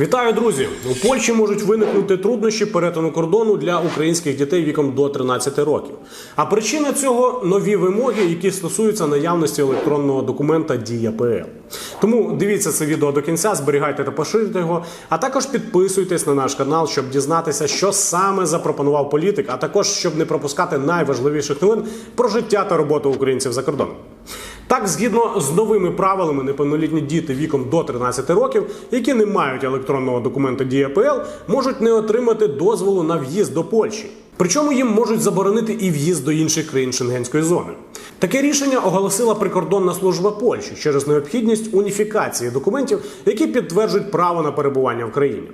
Вітаю, друзі! У Польщі можуть виникнути труднощі перетину кордону для українських дітей віком до 13 років. А причина цього нові вимоги, які стосуються наявності електронного документа Дія ПЛ. Тому дивіться це відео до кінця, зберігайте та поширюйте його. А також підписуйтесь на наш канал, щоб дізнатися, що саме запропонував політик, а також щоб не пропускати найважливіших новин про життя та роботу українців за кордоном. Так, згідно з новими правилами, неповнолітні діти віком до 13 років, які не мають електронного документа ДІАПЛ, можуть не отримати дозволу на в'їзд до Польщі. Причому їм можуть заборонити і в'їзд до інших країн Шенгенської зони. Таке рішення оголосила прикордонна служба Польщі через необхідність уніфікації документів, які підтверджують право на перебування в країні.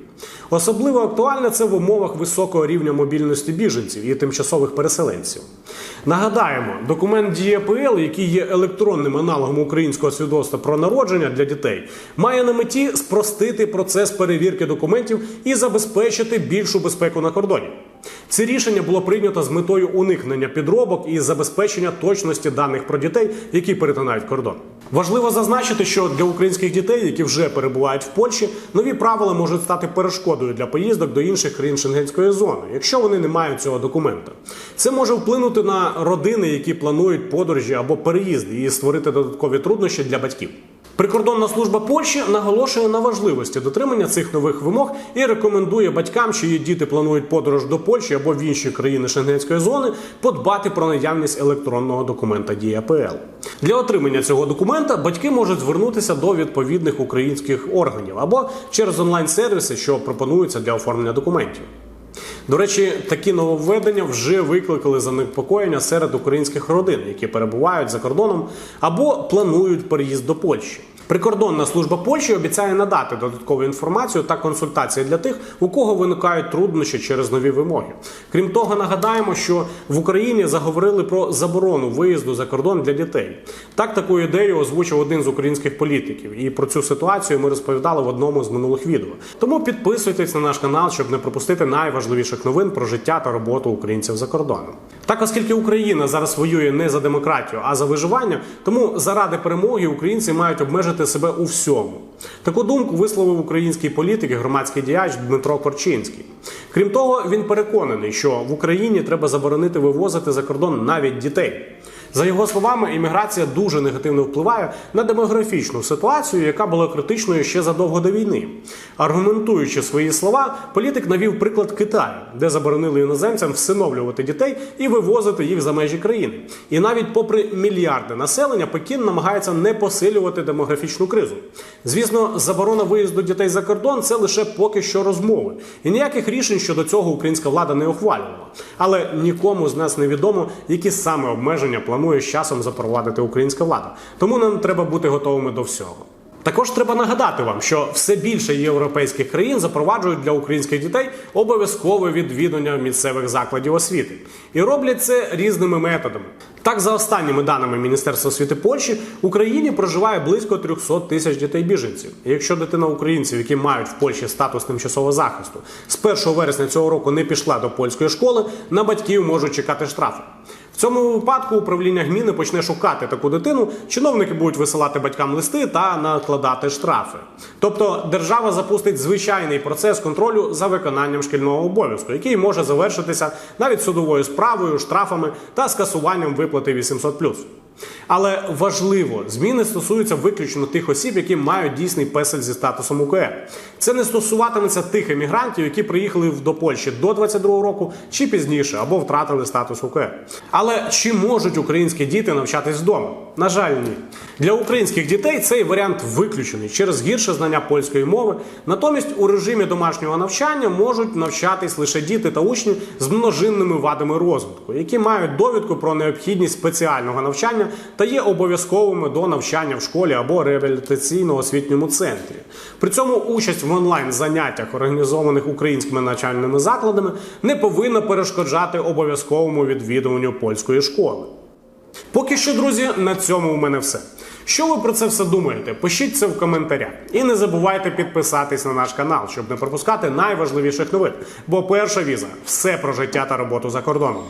Особливо актуальне це в умовах високого рівня мобільності біженців і тимчасових переселенців. Нагадаємо, документ ДІЄПЛ, який є електронним аналогом українського свідоцтва про народження для дітей, має на меті спростити процес перевірки документів і забезпечити більшу безпеку на кордоні. Це рішення було прийнято з метою уникнення підробок і забезпечення точності даних про дітей, які перетинають кордон. Важливо зазначити, що для українських дітей, які вже перебувають в Польщі, нові правила можуть стати перешкодою для поїздок до інших країн Шенгенської зони, якщо вони не мають цього документа. Це може вплинути на родини, які планують подорожі або переїзди, і створити додаткові труднощі для батьків. Прикордонна служба Польщі наголошує на важливості дотримання цих нових вимог і рекомендує батькам, чиї діти планують подорож до Польщі або в інші країни Шенгенської зони, подбати про наявність електронного документа ДІАПЛ. Для отримання цього документа батьки можуть звернутися до відповідних українських органів або через онлайн-сервіси, що пропонуються для оформлення документів. До речі, такі нововведення вже викликали занепокоєння серед українських родин, які перебувають за кордоном або планують переїзд до Польщі. Прикордонна служба Польщі обіцяє надати додаткову інформацію та консультації для тих, у кого виникають труднощі через нові вимоги. Крім того, нагадаємо, що в Україні заговорили про заборону виїзду за кордон для дітей. Так таку ідею озвучив один з українських політиків, і про цю ситуацію ми розповідали в одному з минулих відео. Тому підписуйтесь на наш канал, щоб не пропустити найважливіших новин про життя та роботу українців за кордоном. Так, оскільки Україна зараз воює не за демократію, а за виживання, тому заради перемоги українці мають обмежити себе у всьому. Таку думку висловив український політик і громадський діяч Дмитро Корчинський. Крім того, він переконаний, що в Україні треба заборонити вивозити за кордон навіть дітей. За його словами, імміграція дуже негативно впливає на демографічну ситуацію, яка була критичною ще задовго до війни. Аргументуючи свої слова, політик навів приклад Китаю, де заборонили іноземцям всиновлювати дітей і вивозити їх за межі країни. І навіть попри мільярди населення, Пекін намагається не посилювати демографічну кризу. Звісно, заборона виїзду дітей за кордон це лише поки що розмови, і ніяких рішень щодо цього українська влада не ухвалювала. Але нікому з нас не відомо, які саме обмеження планує з часом запровадити українська влада. Тому нам треба бути готовими до всього. Також треба нагадати вам, що все більше європейських країн запроваджують для українських дітей обов'язкове відвідування місцевих закладів освіти і роблять це різними методами. Так, за останніми даними Міністерства освіти Польщі, в Україні проживає близько 300 тисяч дітей біженців. І якщо дитина українців, які мають в Польщі статус тимчасового захисту, з 1 вересня цього року не пішла до польської школи, на батьків можуть чекати штрафи. Цьому випадку управління гміни почне шукати таку дитину. Чиновники будуть висилати батькам листи та накладати штрафи. Тобто держава запустить звичайний процес контролю за виконанням шкільного обов'язку, який може завершитися навіть судовою справою, штрафами та скасуванням виплати 800+. Але важливо, зміни стосуються виключно тих осіб, які мають дійсний песель зі статусом УКР. Це не стосуватиметься тих емігрантів, які приїхали до Польщі до 22 року чи пізніше, або втратили статус УКР. Але чи можуть українські діти навчатись вдома? На жаль, ні. Для українських дітей цей варіант виключений через гірше знання польської мови. Натомість у режимі домашнього навчання можуть навчатись лише діти та учні з множинними вадами розвитку, які мають довідку про необхідність спеціального навчання та є обов'язковими до навчання в школі або реабілітаційно-освітньому центрі. При цьому участь в онлайн заняттях, організованих українськими навчальними закладами, не повинна перешкоджати обов'язковому відвідуванню польської школи. Поки що, друзі, на цьому у мене все. Що ви про це все думаєте? Пишіть це в коментарях. І не забувайте підписатись на наш канал, щоб не пропускати найважливіших новин. Бо перша віза все про життя та роботу за кордоном.